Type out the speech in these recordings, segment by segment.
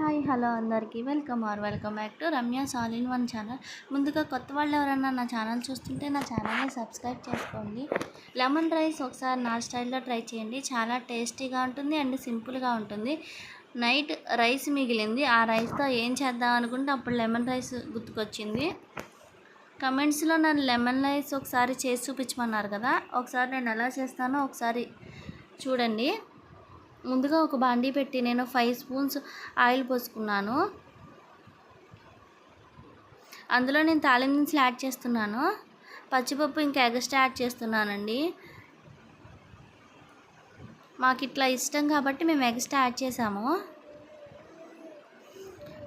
Hi hello అందరికీ. Welcome or welcome back to Ramya సాల్ in one channel. ముందుగా కొత్త వాళ్ళు ఎవరన్నా నా ఛానల్ చూస్తుంటే నా ఛానల్ని సబ్స్క్రైబ్ చేసుకోండి. లెమన్ రైస్ ఒకసారి నా స్టైల్లో ట్రై చేయండి. చాలా టేస్టీగా ఉంటుంది అండ్ సింపుల్గా ఉంటుంది. నైట్ రైస్ మిగిలింది. ఆ రైస్తో ఏం చేద్దాం అనుకుంటే అప్పుడు లెమన్ రైస్ గుర్తుకొచ్చింది. కమెంట్స్లో నన్ను లెమన్ రైస్ ఒకసారి చేసి చూపించమన్నారు కదా. ఒకసారి నేను ఎలా చేస్తానో ఒకసారి చూడండి. ముందుగా ఒక బాండీ పెట్టి నేను ఫైవ్ స్పూన్స్ ఆయిల్ పోసుకున్నాను. అందులో నేను తాలింపు యాడ్ చేస్తున్నాను. పచ్చిపప్పు ఇంకా ఎగస్ట్రా యాడ్ చేస్తున్నానండి. మాకు ఇట్లా ఇష్టం కాబట్టి మేము ఎగస్ట్రా యాడ్ చేసాము.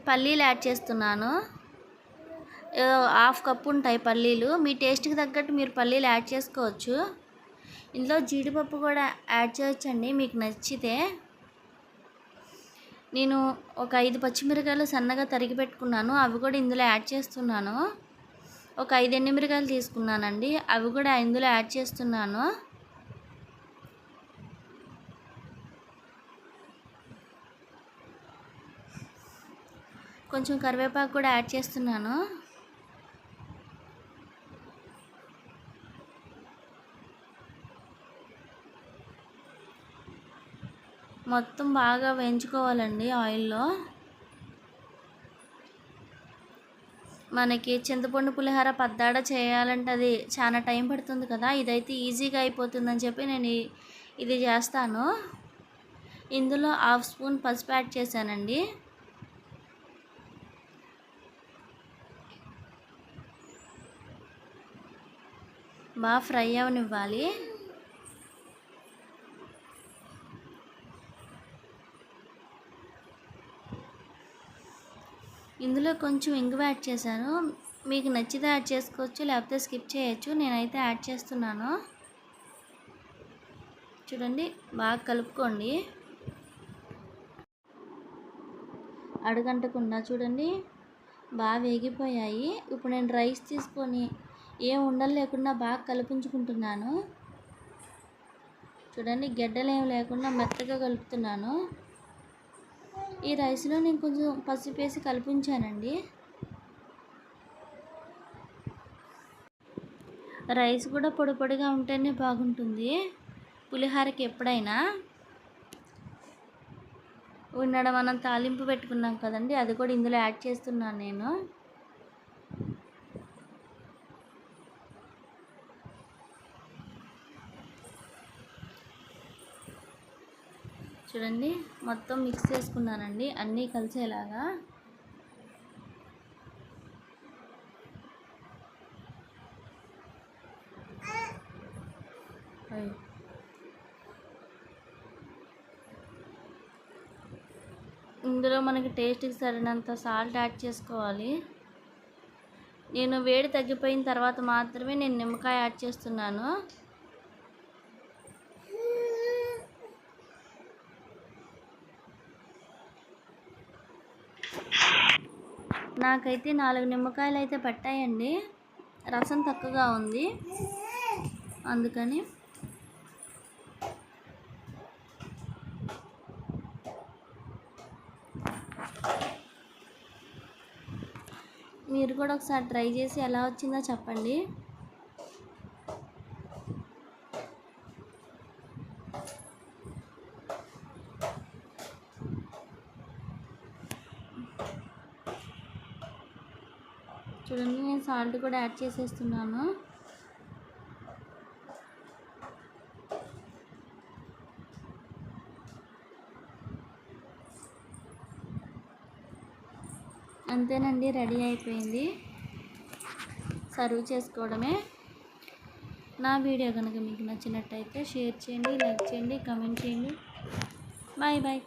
పల్లీలు యాడ్ చేస్తున్నాను. హాఫ్ కప్ ఉంటాయి పల్లీలు. మీ టేస్ట్కి తగ్గట్టు మీరు పల్లీలు యాడ్ చేసుకోవచ్చు. ఇందులో జీడిపప్పు కూడా యాడ్ చేయొచ్చండి మీకు నచ్చితే. నేను ఒక ఐదు పచ్చిమిరకాయలు సన్నగా తరిగి పెట్టుకున్నాను అవి కూడా ఇందులో యాడ్ చేస్తున్నాను. ఒక ఐదు ఎండుమిరకాయలు తీసుకున్నానండి అవి కూడా ఇందులో యాడ్ చేస్తున్నాను. కొంచెం కరివేపాకు కూడా యాడ్ చేస్తున్నాను. మొత్తం బాగా వేయించుకోవాలండి ఆయిల్లో. మనకి చింతపండు పులిహోర పద్దాడ చేయాలంటే అది చాలా టైం పడుతుంది కదా ఇదైతే ఈజీగా అయిపోతుందని చెప్పి నేను ఇది చేస్తాను. ఇందులో హాఫ్ స్పూన్ పసుపు యాడ్ చేశానండి. బాగా ఫ్రై అవనివ్వాలి. ఇందులో కొంచెం ఇంగువ యాడ్ చేశాను. మీకు నచ్చితే యాడ్ చేసుకోవచ్చు లేకపోతే స్కిప్ చేయొచ్చు. నేనైతే యాడ్ చేస్తున్నాను. చూడండి బాగా కలుపుకోండి. అడుగంటకుండా చూడండి బాగా వేగిపోయాయి. ఇప్పుడు నేను రైస్ తీసుకొని ఏం ఉండలు లేకుండా బాగా కలిపించుకుంటున్నాను. చూడండి గడ్డలు లేకుండా మెత్తగా కలుపుతున్నాను. ఈ రైస్లో నేను కొంచెం పసుపు వేసి కలిపించానండి. రైస్ కూడా పొడి పొడిగా ఉంటేనే బాగుంటుంది. పులిహోరకి ఎప్పుడైనా ఉండడం మనం తాలింపు పెట్టుకున్నాం కదండి అది కూడా ఇందులో యాడ్ చేస్తున్నాను నేను. చూడండి మొత్తం మిక్స్ చేసుకున్నానండి. అన్నీ కలిసేలాగా. ఇందులో మనకి టేస్ట్కి సరినంత సాల్ట్ యాడ్ చేసుకోవాలి. నేను వేడి తగ్గిపోయిన తర్వాత మాత్రమే నేను నిమ్మకాయ యాడ్ చేస్తున్నాను. నాకైతే నాలుగు నిమ్మకాయలు అయితే పట్టాయండి. రసం తక్కువగా ఉంది. అందుకని మీరు కూడా ఒకసారి ట్రై చేసి ఎలా వచ్చిందో చెప్పండి. చూడండి నేను సాల్ట్ కూడా యాడ్ చేసేస్తున్నాను. అంతేనండి రెడీ అయిపోయింది. సర్వ్ చేసుకోవడమే. నా వీడియో కనుక మీకు నచ్చినట్టయితే షేర్ చేయండి లైక్ చేయండి కమెంట్ చేయండి. Bye bye.